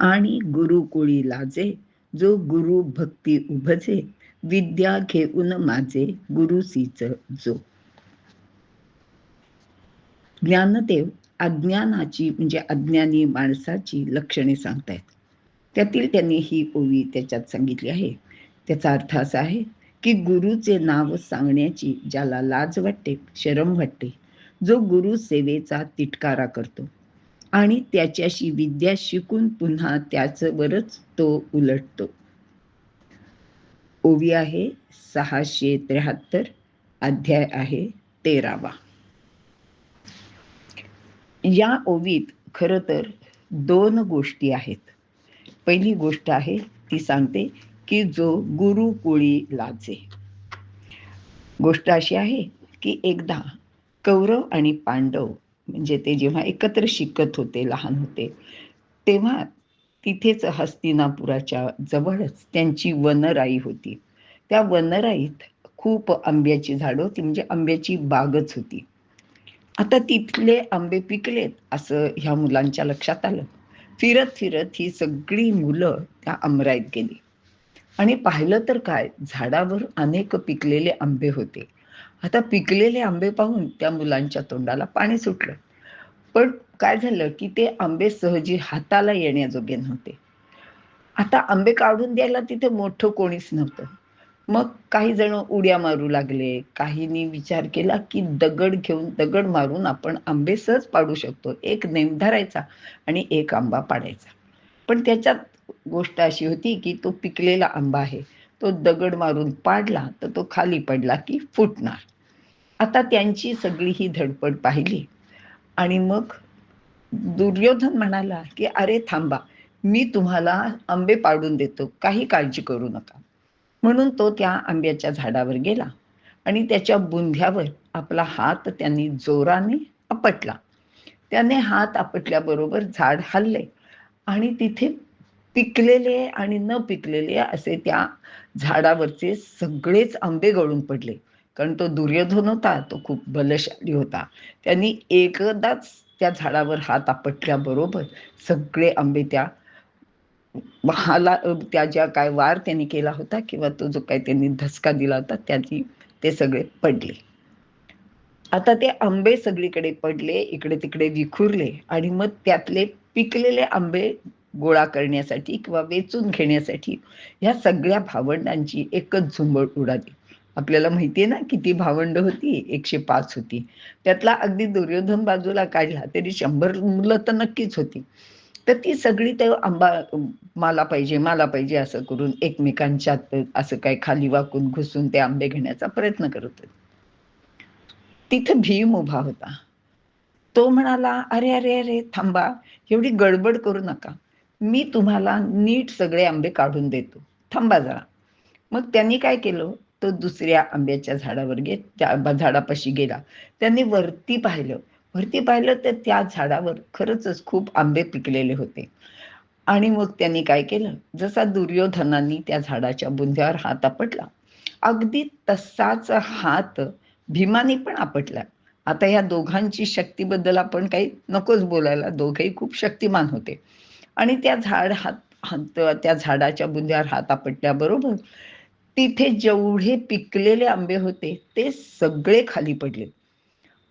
आणि गुरुकुळी लाजे जो गुरु भक्ती उभजे विद्या घेऊन माझे गुरुसीच जो. ज्ञानदेव अज्ञानाची म्हणजे अज्ञानी माणसाची लक्षणे सांगतायत. त्यातील त्यांनी ही ओवी त्याच्यात सांगितली आहे. त्याचा अर्थ असा आहे की गुरुचे नाव सांगण्याची ज्याला लाज वाटते शरम वाटते जो गुरु सेवेचा तिटकारा करतो. आणि त्याच्याशी विद्या शिकून पुन्हा त्याचवरच तो उलटतो. ओवी आहे सहाशे त्र्याहत्तर अध्याय आहे तेरावा. या ओवीत खर तर दोन गोष्टी आहेत. पहिली गोष्ट आहे ती सांगते की जो गुरुकुळी लाजे. गोष्ट अशी आहे की एकदा कौरव आणि पांडव म्हणजे ते जेव्हा एकत्र शिकत होते लहान होते तेव्हा तिथेच हस्तिनापुराच्या जवळच त्यांची वनराई होती. त्या वनराईत खूप आंब्याची झाडं होती म्हणजे आंब्याची बागच होती. आता तिथले आंबे पिकलेत असं ह्या मुलांच्या लक्षात आलं. फिरत फिरत ही सगळी मुलं त्या आमराईत गेली. आणि पाहिलं तर काय झाडावर अनेक पिकलेले आंबे होते. आता पिकलेले आंबे पाहून त्या मुलांच्या तोंडाला पाणी सुटलं. पण काय झालं की ते आंबे सहजी हाताला येण्याजोगे नव्हते. आता आंबे काढून द्यायला तिथे मोठं कोणीच नव्हतं. मग काही जण उड्या मारू लागले. काहींनी विचार केला की दगड घेऊन दगड मारून आपण आंबे सहज पाडू शकतो. एक नेम धरायचा आणि एक आंबा पाडायचा. पण त्याच्यात गोष्ट अशी होती की तो पिकलेला आंबा आहे. तो दगड मारून पाडला तर तो खाली पडला की फुटणार. आता त्यांची सगळी ही धडपड पाहिली. आणि मग दुर्योधन म्हणाला की अरे थांबा मी तुम्हाला आंबे पाडून देतो काही काळजी करू नका. म्हणून तो त्या आंब्याच्या झाडावर गेला आणि त्याच्या बुंध्यावर आपला हात त्यांनी जोराने आपटला. त्याने हात आपटल्याबरोबर झाड हल्ले आणि तिथे पिकलेले आणि न पिकलेले असे त्या झाडावरचे सगळेच आंबे गळून पडले. कारण तो दुर्योधन होता तो खूप बलशाली होता. त्यांनी एकदाच त्या झाडावर हात आपटल्याबरोबर सगळे आंबे त्या हाला त्या ज्या काय वार त्यांनी केला होता किंवा तो जो काय त्यांनी धसका दिला होता त्याची ते सगळे पडले. आता ते आंबे सगळीकडे पडले इकडे तिकडे विखुरले आणि मग त्यातले पिकलेले आंबे गोळा करण्यासाठी किंवा वेचून घेण्यासाठी ह्या सगळ्या भावंडांची एकच झुंबड उडाली. आपल्याला माहितीये ना किती भावंड होती? एकशे पाच होती. त्यातला अगदी दुर्योधन बाजूला काढला तरी शंभर मुलं तर नक्कीच होती. तर ती सगळी ते आंबा मला पाहिजे मला पाहिजे असं करून एकमेकांच्यात असं काही खाली वाकून घुसून ते आंबे घेण्याचा प्रयत्न करत होते. तिथं भीम उभा होता. तो म्हणाला अरे अरे अरे थांबा. एवढी गडबड करू नका. मी तुम्हाला नीट सगळे आंबे काढून देतो. थांबा जरा. मग त्यांनी काय केलं? तो दुसऱ्या आंब्याच्या झाडावर गे त्या झाडापाशी गेला. त्यांनी वरती पाहिलं. वरती पाहिलं तर त्या झाडावर खरंच खूप आंबे पिकलेले होते. आणि मग त्यांनी काय केलं? जसा दुर्योधनांनी त्या झाडाच्या बुंध्यावर हात आपटला अगदी तसाच हात भीमाने पण आपटला. आता या दोघांची शक्तीबद्दल आपण काही नकोच बोलायला. दोघेही खूप शक्तिमान होते. आणि त्या झाड हात त्या झाडाच्या बुंध्यावर हात आपटल्याबरोबर तिथे जेवढे पिकलेले आंबे होते ते सगळे खाली पडले.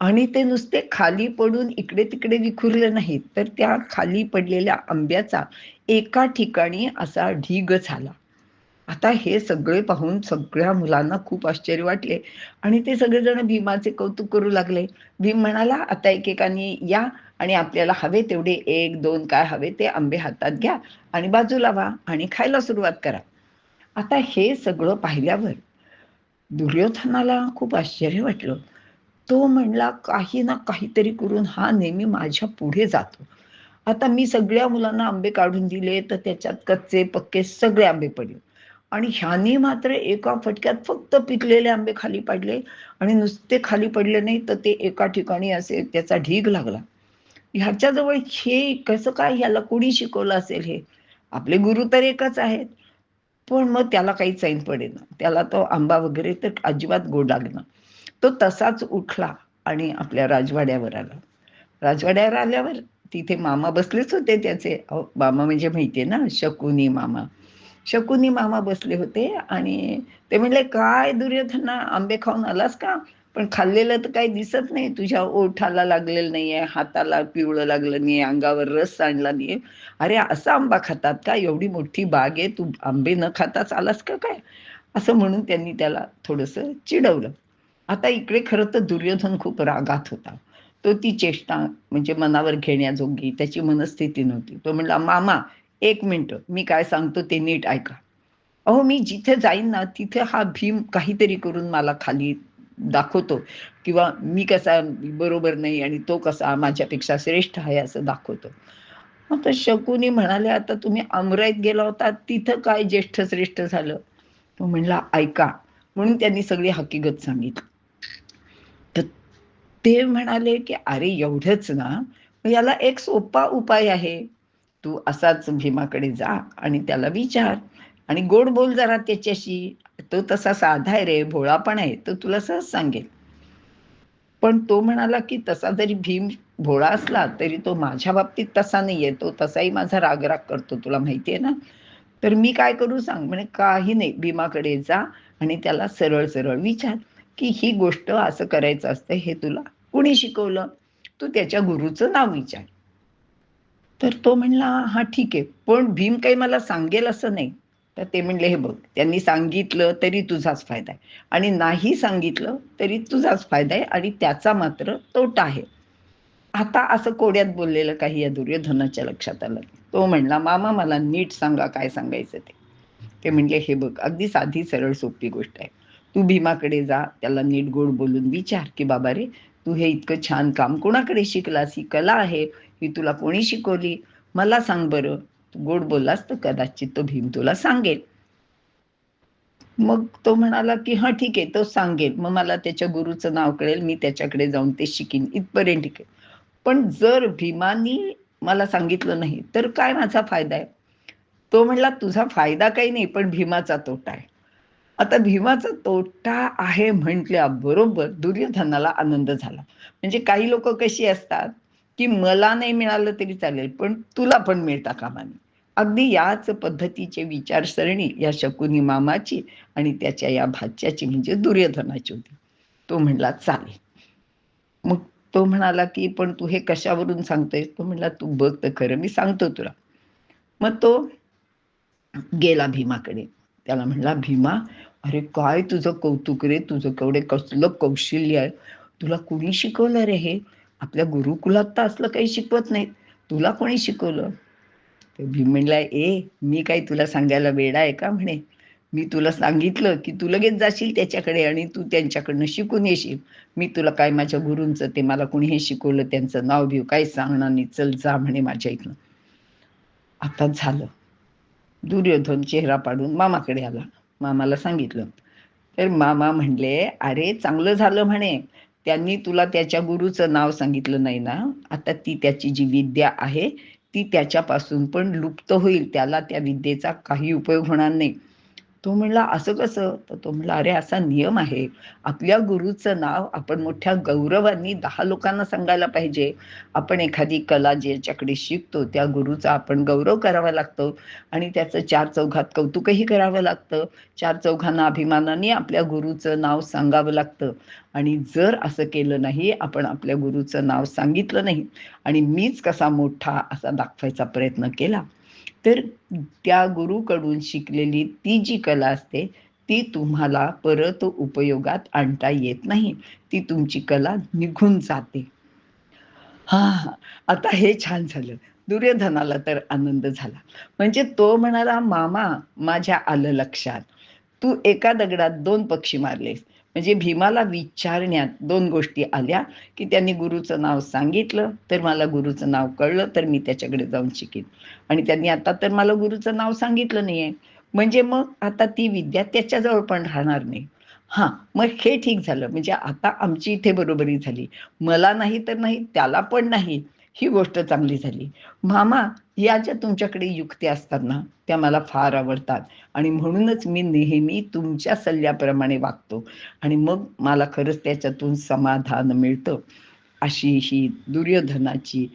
आणि ते नुसते खाली पडून इकडे तिकडे विखुरले नाहीत तर त्या खाली पडलेल्या आंब्याचा एका ठिकाणी असा ढीग झाला. आता हे सगळे पाहून सगळ्या मुलांना खूप आश्चर्य वाटले आणि ते सगळेजण भीमाचे कौतुक करू लागले. भीम म्हणाला आता एकेकाने या आणि आपल्याला हवे तेवढे एक दोन काय हवे ते आंबे हातात घ्या आणि बाजूला व्हा आणि खायला सुरुवात करा. आता हे सगळं पाहिल्यावर दुर्योधनाला खूप आश्चर्य वाटलं. तो म्हणला काही ना काहीतरी करून हा नेहमी माझ्या पुढे जातो. आता मी सगळ्या मुलांना आंबे काढून दिले तर त्याच्यात कच्चे पक्के सगळे आंबे पडले. आणि ह्याने मात्र एका फटक्यात फक्त पिकलेले आंबे खाली पडले आणि नुसते खाली पडले नाही तर ते एका ठिकाणी असे त्याचा ढीग लागला. ह्याच्याजवळ हे कसं काय ह्याला कोणी शिकवलं असेल हे? आपले गुरु तर एकच आहेत. पण मग त्याला काही चैन पडेना. त्याला तो आंबा वगैरे तर अजिबात गोड लागला तो तसाच उठला आणि आपल्या राजवाड्यावर आला. राजवाड्यावर आल्यावर तिथे मामा बसलेच होते त्याचे. मामा म्हणजे माहितीये ना? शकुनी मामा. शकुनी मामा बसले होते आणि ते म्हणले काय दुर्योधना आंबे खाऊन आलास का? पण खाल्लेलं तर काही दिसत नाही. तुझ्या ओठाला लागलेलं नाहीये हाताला पिवळं लागलं नाहीये अंगावर रस सांडला नाहीये. अरे असा आंबा खातात का? एवढी मोठी बाग आहे तू आंबे न खाताच आलास का काय? असं म्हणून त्यांनी त्याला थोडस चिडवलं. आता इकडे खरं तर दुर्योधन खूप रागात होता. तो ती चेष्टा म्हणजे मनावर घेण्याजोगी त्याची मनस्थिती नव्हती. तो म्हणला मामा एक मिनिट मी काय सांगतो ते नीट ऐका. अहो मी जिथे जाईन ना तिथे हा भीम काहीतरी करून मला खाली दाखवतो. किंवा मी कसा बरोबर नाही आणि तो कसा माझ्यापेक्षा श्रेष्ठ आहे असं दाखवतो. आता शकुनी म्हणाले आता तुम्ही अमराईत गेला होता तिथं काय ज्येष्ठ श्रेष्ठ झालं? तो म्हणला ऐका. म्हणून त्यांनी सगळी हकीकत सांगितली. तर ते म्हणाले की अरे एवढंच ना याला एक सोपा उपाय आहे. तू असाच भीमाकडे जा आणि त्याला विचार आणि गोड बोल जरा त्याच्याशी तो तसा साधा आहे रे भोळा पण आहे तो तुला सहज सांगेल. पण तो म्हणाला की तसा जरी भीम भोळा असला तरी तो माझ्या बाबतीत तसा नाहीये तो तसाही माझा रागराग करतो तुला माहितीये ना? तर मी काय करू सांग म्हणे काही नाही भीमाकडे जा आणि त्याला सरळ सरळ विचार की ही गोष्ट असं करायचं असतं हे तुला कुणी शिकवलं? तू त्याच्या गुरुचं नाव विचार. तर तो म्हणला हा ठीक आहे पण भीम काही मला सांगेल असं नाही. तर ते म्हणले हे बघ त्यांनी सांगितलं तरी तुझाच फायदा आहे. आणि नाही सांगितलं तरी तुझाच फायदा आहे आणि त्याचा मात्र तोटा आहे. आता असं कोड्यात बोललेलं काही या दुर्योधनाच्या लक्षात आलं. तो म्हणला मामा मला नीट सांगा काय सांगायचं ते. ते म्हणले हे बघ अगदी साधी सरळ सोपी गोष्ट आहे. तू भीमाकडे जा त्याला नीट गोड बोलून विचार की बाबा रे तू हे इतकं छान काम कोणाकडे शिकलास? ही कला आहे. ही तुला कोणी शिकवली? मला सांग बरं. तू गोड बोललास तर कदाचित तो भीम तुला सांगेल. मग तो म्हणाला की हा ठीक आहे तो सांगेल. मग मला त्याच्या गुरुचं नाव कळेल मी त्याच्याकडे जाऊन ते शिकीन. इथपर्यंत ठीक आहे. पण जर भीमानी मला सांगितलं नाही तर काय माझा फायदा आहे? तो म्हणला तुझा फायदा काही नाही पण भीमाचा तोटा आहे. आता भीमाचा तोटा आहे म्हटल्या बरोबर दुर्योधनाला आनंद झाला. म्हणजे काही लोक कशी असतात? की मला नाही मिळालं तरी चालेल पण तुला पण मिळता कामाने. अगदी याच पद्धतीचे विचारसरणी या शकुनी मामाची आणि त्याच्या या भाच्याची म्हणजे दुर्योधनाची होती. तो म्हणला चालेल. मग तो म्हणाला की पण तू हे कशावरून सांगतोय तो म्हणला तू बघ तर खरं मी सांगतो तुला. मग तो गेला भीमाकडे. त्याला म्हणला भीमा अरे काय तुझं कौतुक रे? तुझं केवढे कसलं कौशल्य आहे. तुला कुणी शिकवलं रे हे? आपल्या गुरुकुलात तर असलं काही शिकवत नाही तुला कोणी शिकवलं? तर भीम म्हणला ए मी काही तुला सांगायला वेडा आहे का म्हणे? मी तुला सांगितलं की तू लगेच जाशील त्याच्याकडे आणि तू त्यांच्याकडनं शिकून येशील. मी तुला काय माझ्या गुरूंचं ते मला कोणी हे शिकवलं त्यांचं नाव भिव काय सांगणार नाही. चल जा म्हणे माझ्या इथनं. आता झालं. दुर्योधन चेहरा पाडून मामाकडे आला. मामाला सांगितलं. तर मामा म्हणले अरे चांगलं झालं म्हणे. त्यांनी तुला त्याच्या गुरुचं नाव सांगितलं नाही ना? आता ती त्याची जी विद्या आहे ती त्याच्यापासून पण लुप्त होईल. त्याला त्या विद्येचा काही उपयोग होणार नाही. तो म्हणला असं कसं? तर तो म्हणला अरे असा नियम आहे. आपल्या गुरुचं नाव आपण मोठ्या गौरवानी दहा लोकांना सांगायला पाहिजे. आपण एखादी कला ज्याच्याकडे शिकतो त्या गुरुचा आपण गौरव करावा लागतो आणि त्याचं चार चौघात कौतुकही करावं लागतं. चार चौघांना अभिमानाने आपल्या गुरुचं नाव सांगावं लागतं. आणि जर असं केलं नाही आपण आपल्या गुरुचं नाव सांगितलं नाही आणि मीच कसा मोठा असा दाखवायचा प्रयत्न केला तर त्या गुरुकडून शिकलेली ती जी कला असते ती तुम्हाला परत उपयोगात आणता येत नाही. ती तुमची कला निघून जाते. हा आता हे छान झालं. दुर्योधनाला तर आनंद झाला. म्हणजे तो म्हणाला मामा माझ्या आलं लक्षात. तू एका दगडात दोन पक्षी मारलेस. म्हणजे भीमाला विचारण्यात दोन गोष्टी आल्या की त्यांनी गुरुचं नाव सांगितलं तर मला गुरुचं नाव कळलं तर मी त्याच्याकडे जाऊन शिकेन. आणि त्यांनी आता तर मला गुरुचं नाव सांगितलं नाहीये. म्हणजे मग आता ती विद्या त्याच्याजवळ पण राहणार नाही. हा मग हे ठीक झालं. म्हणजे आता आमची इथे बरोबरी झाली. मला नाही तर नाही त्याला पण नाही. ही गोष्ट चांगली झाली. मामा या ज्या तुमच्याकडे युक्त्या असतात ना त्या मला फार आवडतात. आणि म्हणूनच मी नेहमी तुमच्या सल्ल्याप्रमाणे वागतो. आणि मग मला खरंच त्याच्यातून समाधान मिळतं अशी ही दुर्योधनाची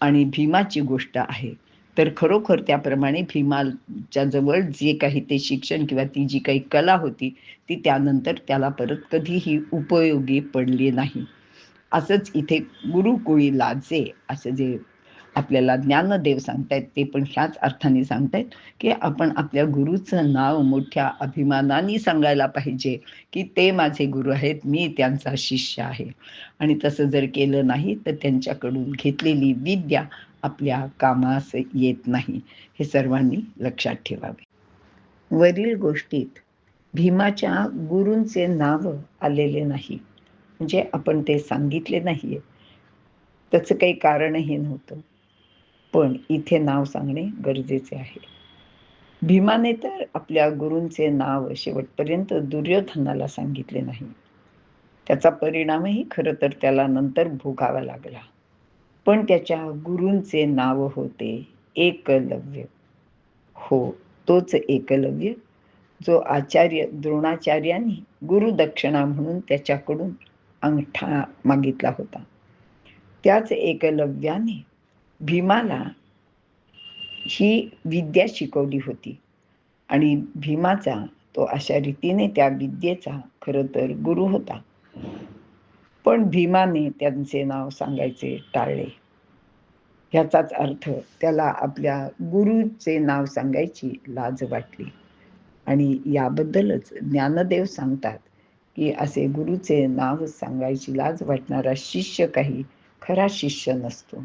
आणि भीमाची गोष्ट आहे. तर खरोखर त्याप्रमाणे भीमाच्या जवळ जे काही ते शिक्षण किंवा ती जी काही कला होती ती त्यानंतर त्याला परत कधीही उपयोगी पडली नाही. असंच इथे गुरुकुळी लाजे असं जे आपल्याला ज्ञानदेव सांगतायत ते पण ह्याच अर्थाने सांगतायत की आपण आपल्या गुरुचं नाव मोठ्या अभिमानाने सांगायला पाहिजे की ते माझे गुरु आहेत मी त्यांचा शिष्य आहे. आणि तसं जर केलं नाही तर त्यांच्याकडून घेतलेली विद्या आपल्या कामास येत नाही. हे सर्वांनी लक्षात ठेवावे. वरील गोष्टीत भीमाच्या गुरूंचे नाव आलेले नाही. म्हणजे आपण ते सांगितले नाहीये. त्याचं काही कारणही नव्हतं. पण इथे नाव सांगणे गरजेचे आहे. भीमाने तर आपल्या गुरूंचे नाव शेवटपर्यंत दुर्योधनाला सांगितले नाही. त्याचा परिणामही खरं तर त्याला नंतर भोगावा लागला. पण त्याच्या गुरूंचे नाव होते एकलव्य. हो तोच एकलव्य जो आचार्य द्रोणाचार्यांनी गुरुदक्षिणा म्हणून त्याच्याकडून अंगठा मागितला होता. त्याच एकलव्याने भीमाला ही विद्या शिकवली होती. आणि भीमाचा तो अशा रीतीने त्या विद्येचा खरं तर गुरु होता. पण भीमाने त्यांचे नाव सांगायचे टाळले. ह्याचाच अर्थ त्याला आपल्या गुरुचे नाव सांगायची लाज वाटली. आणि याबद्दलच ज्ञानदेव सांगतात की असे गुरुचे नाव सांगायची लाज वाटणारा शिष्य काही खरा शिष्य नसतो.